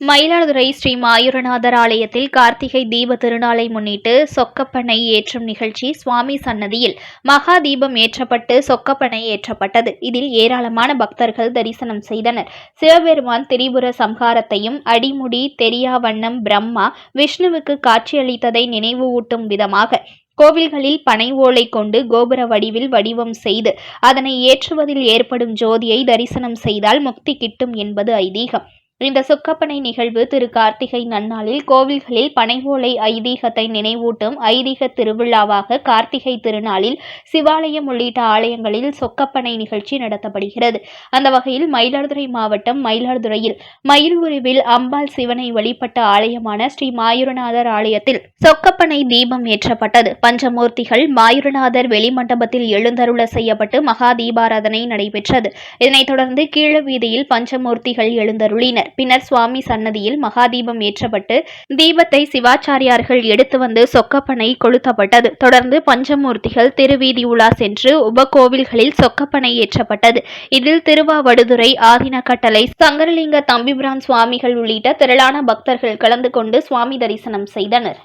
மயிலாடுதுறை ஸ்ரீ மாயூரநாதர் ஆலயத்தில் கார்த்திகை தீப திருநாளை முன்னிட்டு சொக்கப்பனை ஏற்றும் நிகழ்ச்சி சுவாமி சன்னதியில் மகா தீபம் ஏற்றப்பட்டு சொக்கப்பனை ஏற்றப்பட்டது. இதில் ஏராளமான பக்தர்கள் தரிசனம் செய்தனர். சிவபெருமான் திரிபுர சம்ஹாரத்தையும் அடிமுடி தெரியாவண்ணம் பிரம்மா விஷ்ணுவுக்கு காட்சியளித்ததை நினைவு ஊட்டும் விதமாக கோவில்களில் பனை ஓலை கொண்டு கோபுர வடிவில் வடிவம் செய்து அதனை ஏற்றுவதில் ஏற்படும் ஜோதியை தரிசனம் செய்தால் முக்தி கிட்டும் என்பது ஐதீகம். இந்த சொக்கப்பனை நிகழ்வு திரு கார்த்திகை நன்னாளில் கோவில்களில் பனைவோலை ஐதீகத்தை நினைவூட்டும் ஐதீக திருவிழாவாக கார்த்திகை திருநாளில் சிவாலயம் உள்ளிட்ட ஆலயங்களில் சொக்கப்பனை நிகழ்ச்சி நடத்தப்படுகிறது. அந்த வகையில் மயிலாடுதுறை மாவட்டம் மயிலாடுதுறையில் மயில் உருவில் அம்பாள் சிவனை வழிபட்ட ஆலயமான ஸ்ரீ மாயூரநாதர் ஆலயத்தில் சொக்கப்பனை தீபம் ஏற்றப்பட்டது. பஞ்சமூர்த்திகள் மாயூரநாதர் வெளிமண்டபத்தில் எழுந்தருள செய்யப்பட்டு மகா தீபாராதனை நடைபெற்றது. இதனைத் தொடர்ந்து கீழ வீதியில் பஞ்சமூர்த்திகள் எழுந்தருளினர். பின்னர் சுவாமி சன்னதியில் மகாதீபம் ஏற்றப்பட்டு தீபத்தை சிவாச்சாரியார்கள் எடுத்து வந்து சொக்கப்பனை கொளுத்தப்பட்டது. தொடர்ந்து பஞ்சமூர்த்திகள் திருவீதி உலா சென்று உபகோவில்களில் சொக்கப்பனை ஏற்றப்பட்டது. இதில் திருவாவடுதுறை ஆதின கட்டளை சங்கரலிங்க தம்பிபிரான் சுவாமிகள் உள்ளிட்ட திரளான பக்தர்கள் கலந்து கொண்டு சுவாமி தரிசனம் செய்தனர்.